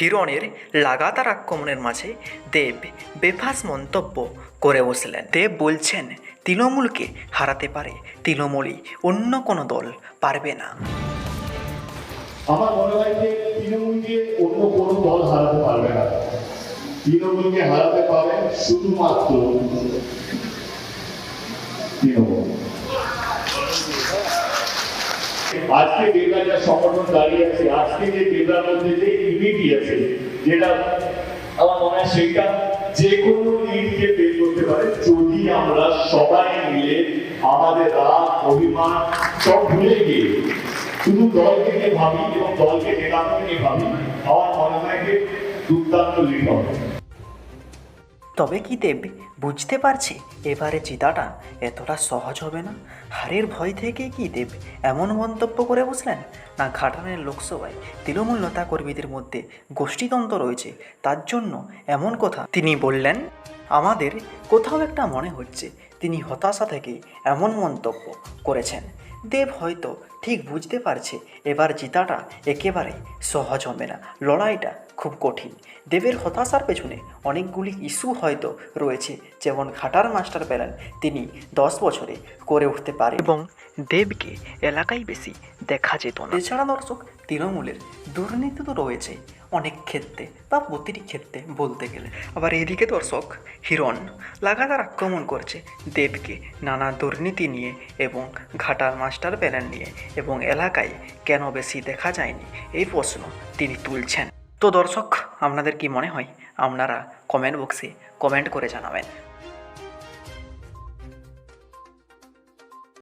হিরণের লাগাতার আক্রমণের মাঝে দেব বেফাস মন্তব্য করে বসলেন। দেব বলছেন, তৃণমূলকে হারাতে পারে তৃণমূলই, অন্য কোনো দল পারবে না। আমার মনে হয় যে তৃণমূলকে অন্য কোনো দল হারাতে পারবে না। তৃণমূলকে হারাতে পারে শুধুমাত্র তৃণমূল। আজকে বেগা যা সংগঠন দাঁড়িয়ে আছে। আজকে যে বেগার মধ্যে যে ইউনিটি আছে, যেটা আমার মনে হয় সেটা যে কোনো লিডকে বের করতে পারে। যদি আমরা সবাই মিলে আমাদের রাগ, অভিমান সব ভুলে গিয়ে শুধু দলকে নিয়ে ভাবি এবং দলকে নেতাকে নিয়ে ভাবি, আমার মনে হয় দুর্দান্ত লিড হবে। তবে কি দেব? বুঝতে পারছে। এবারে জিতাটা এতটা সহজ হবে না? হারের ভয় থেকে কি দেব? এমন মন্তব্য করে বসলেন? না, ঘাটানের লোকসভায় তৃণমূল নেতা কর্মীদের মধ্যে গোষ্ঠীতন্ত্র রয়েছে। তার জন্য এমন কথা তিনি বললেন, আমাদের কোথাও একটা মনে হচ্ছে। তিনি হতাশা থেকে এমন মন্তব্য করেছেন। দেব হয়তো ঠিক বুঝতে পারছে। এবার জিতাটা একেবারে সহজ হবে না। লড়াইটা খুব কঠিন। দেবের হতাশার পেছনে অনেকগুলি ইস্যু হয়তো রয়েছে। যেমন ঘাটার মাস্টার প্ল্যান তিনি দশ বছরে করে উঠতে পারে। এবং দেবকে এলাকায় বেশি দেখা যেত না। এছাড়া দর্শক তৃণমূলের দুর্নীতি তো রয়েছে অনেক ক্ষেত্রে বা প্রতিটি ক্ষেত্রে বলতে গেলে। আবার এদিকে দর্শক হিরণ লাগাতার আক্রমণ করছে দেবকে। নানা দুর্নীতি নিয়ে এবং ঘাটার মাস্টার প্ল্যান নিয়ে এবং এলাকায় কেন বেশি দেখা যায়নি? এই প্রশ্ন তিনি তুলছেন। তো দর্শক, আপনাদের কি মনে হয়? আপনারা কমেন্ট বক্সে কমেন্ট করে জানাবেন।